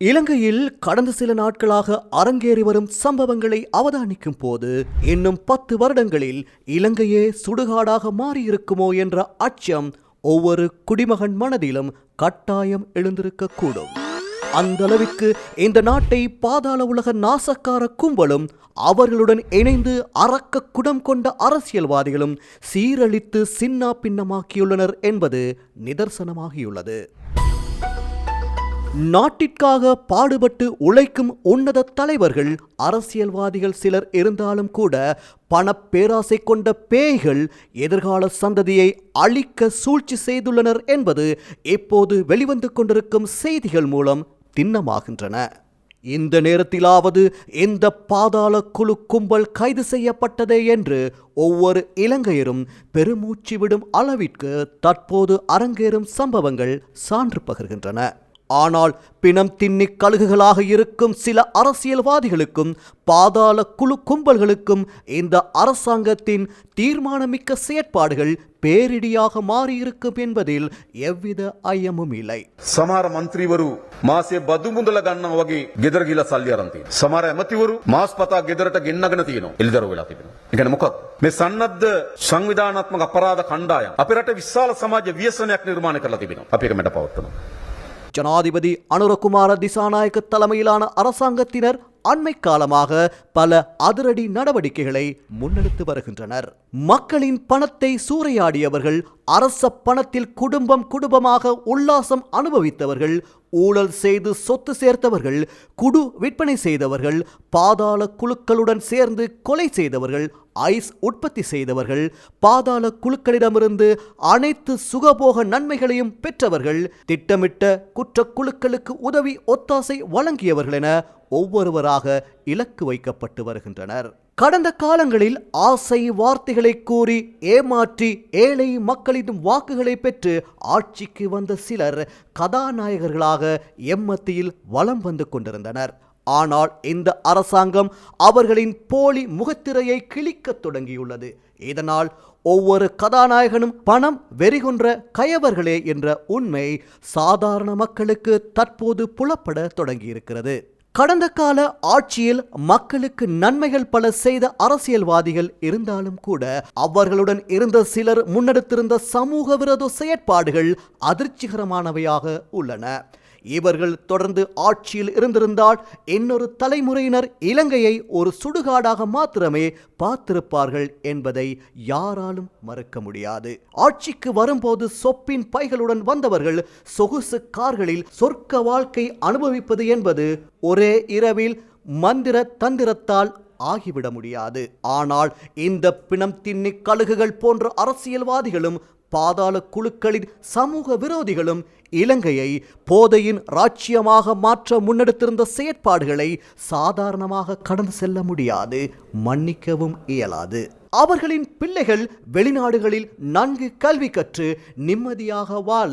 இலங்கையில் கடந்த சில நாட்களாக அரங்கேறி வரும் சம்பவங்களை அவதானிக்கும் போது இன்னும் பத்து வருடங்களில் இலங்கையே சுடுகாடாக மாறியிருக்குமோ என்ற அச்சம் ஒவ்வொரு குடிமகன் மனதிலும் கட்டாயம் எழுந்திருக்கக்கூடும். அந்த அளவிற்கு இந்த நாட்டை பாதாள உலக நாசக்கார கும்பலும் அவர்களுடன் இணைந்து அறக்க குடம் கொண்ட அரசியல்வாதிகளும் சீரழித்து சின்னா பின்னமாக்கியுள்ளனர் என்பது நிதர்சனமாகியுள்ளது. நாட்டிற்காக பாடுபட்டு உழைக்கும் உன்னத தலைவர்கள் அரசியல்வாதிகள் சிலர் இருந்தாலும் கூட பணப்பேராசை கொண்ட பேய்கள் எதிர்கால சந்ததியை அழிக்க சூழ்ச்சி செய்துள்ளனர் என்பது இப்போது வெளிவந்து கொண்டிருக்கும் செய்திகள் மூலம் திண்ணமாகின்றன. இந்த நேரத்திலாவது இந்த பாதாள குழு கும்பல் கைது செய்யப்பட்டதே என்று ஒவ்வொரு இலங்கையரும் பெருமூச்சு விடும் அளவிற்கு தற்போது அரங்கேறும் சம்பவங்கள் சான்று பகர்கின்றன. ஆனால் பிணம் தின்னி கழுகுகளாக இருக்கும் சில அரசியல்வாதிகளுக்கும் பாதாள குழு கும்பல்களுக்கும் இந்த அரசாங்கத்தின் தீர்மானமிக்க செயற்பாடுகள் பேரிடியாக மாறியிருக்கும் என்பதில் எவ்வித ஐயமும் இல்லை සමහර මන්ත්‍රීවරු මාසේ බදු මුදල ගන්නවා වගේ ගෙදර ගිහලා සල්ලි අරන් තියෙනවා. සමහර ඇමතිවරු මාස් පතා ගෙදරට ගෙන්නගෙන තියෙනවා. එළිදරව් වෙලා තිබෙනවා. ඒ කියන්නේ මොකක්ද? මේ සන්නද්ධ සංවිධානාත්මක අපරාධ කණ්ඩායම් අපේ රට විශාල සමාජ ව්‍යසනයක් නිර්මාණය කරලා තිබෙනවා. අපි ඒක මැඩ පවත්වනවා. ஜனாதிபதி அனுரகுமார திசாநாயக்க தலைமையிலான அரசாங்கத்தினர் அண்மை காலமாக பல அதிரடி நடவடிக்கைகளை முன்னெடுத்து வருகின்றனர். மக்களின் பணத்தை சூறையாடியவர்கள் அரச பணத்தில் குடும்பம் குடும்பமாக உல்லாசம் அனுபவித்தவர்கள் ஊழல் செய்து சொத்து சேர்த்தவர்கள் குடு விற்பனை செய்தவர்கள் பாதாள குழுக்களுடன் சேர்ந்து கொலை செய்தவர்கள் ஐஸ் உற்பத்தி செய்தவர்கள் பாதாள குழுக்களிடமிருந்து அனைத்து சுகபோக நன்மைகளையும் பெற்றவர்கள் திட்டமிட்ட குற்ற குழுக்களுக்கு உதவி ஒத்தாசை வழங்கியவர்கள் என ஒவ்வொருவராக இலக்கு வைக்கப்பட்டு வருகின்றனர். கடந்த காலங்களில் ஆசை வார்த்தைகளை கூறி ஏமாற்றி ஏழை மக்களின் வாக்குகளை பெற்று ஆட்சிக்கு வந்த சிலர் கதாநாயகர்களாக எம்மத்தியில் வலம் வந்து கொண்டிருந்தனர். ஆனால் இந்த அரசாங்கம் அவர்களின் போலி முகத்திரையை கிழிக்கத் தொடங்கியுள்ளது. இதனால் ஒவ்வொரு கதாநாயகனும் பணம் வெறிகொன்ற கயவர்களே என்ற உண்மை சாதாரண மக்களுக்கு தற்போது புலப்பட தொடங்கியிருக்கிறது. கடந்த கால ஆட்சியில் மக்களுக்கு நன்மைகள் பல செய்த அரசியல்வாதிகள் இருந்தாலும் கூட அவர்களுடன் இருந்த சிலர் முன்னெடுத்திருந்த சமூக விரோத செயற்பாடுகள் அதிர்ச்சிகரமானவையாக உள்ளன. இவர்கள் தொடர்ந்து ஆட்சியில் இருந்திருந்தால் இன்னொரு தலைமுறையினர் இலங்கையை ஒரு சுடுகாடாக மாத்திரமே பார்த்திருப்பார்கள் என்பதை யாராலும் மறுக்க முடியாது. ஆட்சிக்கு வரும்போது சொப்பின் பைகளுடன் வந்தவர்கள் சொகுசு கார்களில் சொர்க்க வாழ்க்கை அனுபவிப்பது என்பது ஒரே இரவில் மந்திர தந்திரத்தால் ஆகிவிட முடியாது. ஆனால் இந்த பிணம் தின்னி கழுகுகள் போன்ற அரசியல்வாதிகளும் பாதாள குழுக்களின் சமூக விரோதிகளும் இலங்கையை போதையின் ராச்சியமாக மாற்ற முன்னெடுத்திருந்த செயற்பாடுகளை சாதாரணமாக கடந்து செல்ல முடியாது மன்னிக்கவும் இயலாது. அவர்களின் பிள்ளைகள் வெளிநாடுகளில் நன்கு கல்வி கற்று நிம்மதியாக வாழ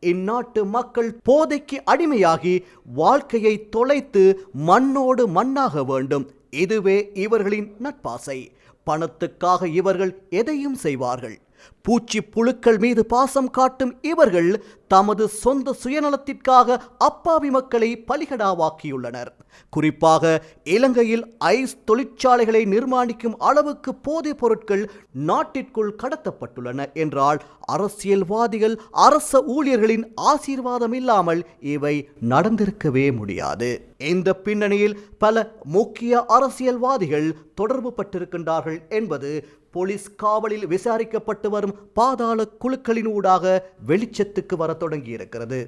இந்நாட்டு மக்கள் போதைக்கு அடிமையாகி வாழ்க்கையை தொலைத்து மண்ணோடு மண்ணாக வேண்டும். இதுவே இவர்களின் நட்பாசை. பணத்துக்காக இவர்கள் எதையும் செய்வார்கள். பூச்சி புழுக்கள் மீது பாசம் காட்டும் இவர்கள் தமது சொந்த சுயநலத்திற்காக அப்பாவி மக்களை பலிகடாவாக்கியுள்ளனர். குறிப்பாக இலங்கையில் ஐஸ் தொழிற்சாலைகளை நிர்மாணிக்கும் அளவுக்கு போதைப் பொருட்கள் நாட்டிற்குள் கடத்தப்பட்டுள்ளன என்றால் அரசியல்வாதிகள் அரச ஊழியர்களின் ஆசீர்வாதம் இல்லாமல் இவை நடந்திருக்கவே முடியாது. இந்த பின்னணியில் பல முக்கிய அரசியல்வாதிகள் தொடர்பு பட்டிருக்கின்றார்கள் என்பது போலீஸ் காவலில் விசாரிக்கப்பட்டு வரும் பாதாள குழுக்களினூடாக வெளிச்சத்துக்கு வர தொடங்கியிருக்கிறது.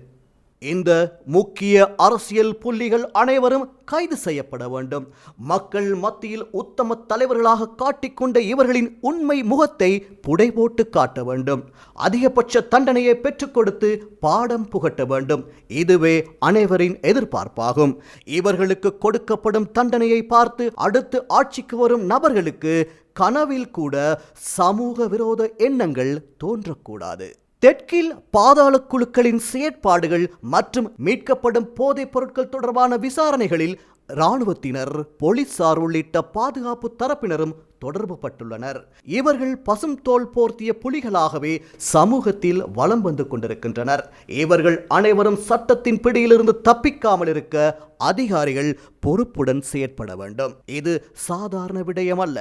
இந்த முக்கிய அரசியல் புள்ளிகள் அனைவரும் கைது செய்யப்பட வேண்டும். மக்கள் மத்தியில் உத்தம தலைவர்களாக காட்டிக்கொண்ட இவர்களின் உண்மை முகத்தை புடைபோட்டு காட்ட வேண்டும். அதிகபட்ச தண்டனையை பெற்றுக் கொடுத்து பாடம் புகட்ட வேண்டும். இதுவே அனைவரின் எதிர்பார்ப்பாகும். இவர்களுக்கு கொடுக்கப்படும் தண்டனையை பார்த்து அடுத்து ஆட்சிக்கு வரும் நபர்களுக்கு கனவில் கூட சமூக விரோத எண்ணங்கள் தோன்றக்கூடாது. தெற்கில் பாதாள குழுக்களின் செயற்பாடுகள் மற்றும் மீட்கப்படும் போதைப் பொருட்கள் தொடர்பான விசாரணைகளில் இராணுவத்தினர் போலீசார் உள்ளிட்ட பாதுகாப்பு தரப்பினரும் தொடர்பு பட்டுள்ளனர் இவர்கள் பசும் தோல் போர்த்திய புலிகளாகவே சமூகத்தில் வலம் வந்து கொண்டிருக்கின்றனர். இவர்கள் அனைவரும் சட்டத்தின் பிடியிலிருந்து தப்பிக்காமல் இருக்க அதிகாரிகள் பொறுப்புடன் செயற்பட வேண்டும். இது சாதாரண விடயம் அல்ல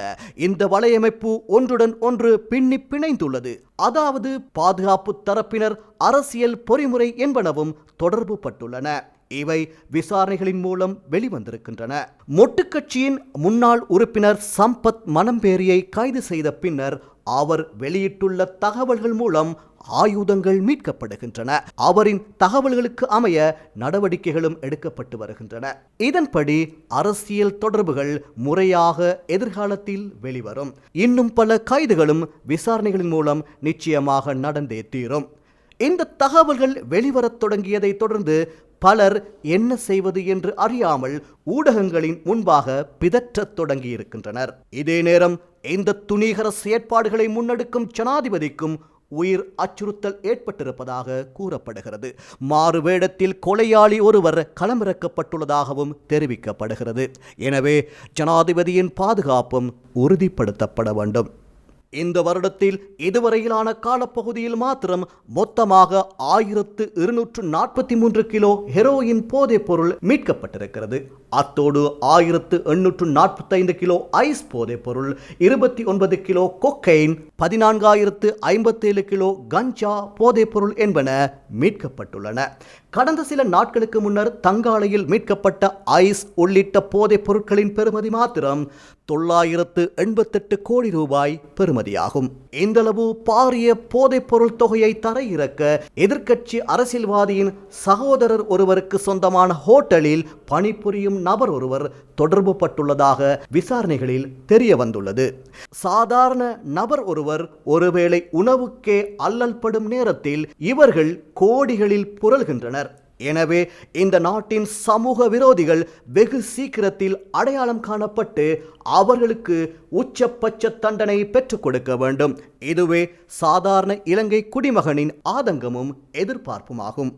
இந்த வலையமைப்பு ஒன்றுடன் ஒன்று பின்னி பிணைந்துள்ளது. அதாவது பாதுகாப்பு தரப்பினர் அரசியல் பொறிமுறை என்பனவும் தொடர்பு பட்டுள்ளன இவை விசாரணைகளின் மூலம் வெளிவந்திருக்கின்றன. மொட்டு கட்சியின் முன்னாள் உறுப்பினர் சம்பத் மனம்பேரியை கைது செய்த பின்னர் அவர் வெளியிட்டுள்ள தகவல்கள் மூலம் ஆயுதங்கள் மீட்கப்படுகின்றன. அவரின் தகவல்களுக்கு அமைய நடவடிக்கைகளும் எடுக்கப்பட்டு வருகின்றன. இதன்படி அரசியல் தொடர்புகள் முறையாக எதிர்காலத்தில் வெளிவரும். இன்னும் பல கைதுகளும் விசாரணைகளின் மூலம் நிச்சயமாக நடந்தே தீரும். இந்த தகவல்கள் வெளிவரத் தொடங்கியதைத் தொடர்ந்து பலர் என்ன செய்வது என்று அறியாமல் ஊடகங்களின் முன்பாக பிதற்றத் தொடங்கியிருக்கின்றனர். இதே நேரம் இந்த துணிகர செயற்பாடுகளை முன்னெடுக்கும் ஜனாதிபதிக்கும் உயிர் அச்சுறுத்தல் ஏற்பட்டிருப்பதாக கூறப்படுகிறது. மாறு வேடத்தில் கொலையாளி ஒருவர் களமிறக்கப்பட்டுள்ளதாகவும் தெரிவிக்கப்படுகிறது. எனவே ஜனாதிபதியின் பாதுகாப்பும் உறுதிப்படுத்தப்பட வேண்டும். இந்த வருடத்தில் இதுவரையிலான காலப்பகுதியில் மாத்திரம் மொத்தமாக ஆயிரத்து இருநூற்று நாற்பத்தி மூன்று கிலோ ஹெரோயின் போதைப் பொருள் மீட்கப்பட்டிருக்கிறது. அத்தோடு ஆயிரத்து எண்ணூற்று நாற்பத்தைந்து கிலோ ஐஸ் போதைப் பொருள் இருபத்தி ஒன்பது கிலோ கொக்கைன் பதினான்காயிரத்து ஐம்பத்தேழு கிலோ கஞ்சா போதைப் பொருள் என்பன மீட்கப்பட்டுள்ளன. கடந்த சில நாட்களுக்கு முன்னர் தங்காலையில் மீட்கப்பட்ட ஐஸ் உள்ளிட்ட போதைப் பொருட்களின் பெறுமதி மாத்திரம் தொள்ளாயிரத்து எண்பத்தெட்டு கோடி ரூபாய் பெறுமதியாகும். இந்தளவு பாரிய போதைப் பொருள் தொகையை தரையிறக்க எதிர்க்கட்சி அரசியல்வாதியின் சகோதரர் ஒருவருக்கு சொந்தமான ஹோட்டலில் பணிபுரியும் நபர் ஒருவர் தொடர்பு பட்டுள்ளதாக விசாரணைகளில் தெரிய வந்துள்ளது. சாதாரண நபர் ஒருவர் ஒருவேளை உணவுக்கே அல்லல்படும் நேரத்தில் இவர்கள் கோடிகளில் புரள்கின்றனர். எனவே இந்த நாட்டின் சமூக விரோதிகள் வெகு சீக்கிரத்தில் அடையாளம் காணப்பட்டு அவர்களுக்கு உச்சபட்ச தண்டனை பெற்றுக் கொடுக்க வேண்டும். இதுவே சாதாரண இலங்கை குடிமகனின் ஆதங்கமும் எதிர்பார்ப்புமாகும்.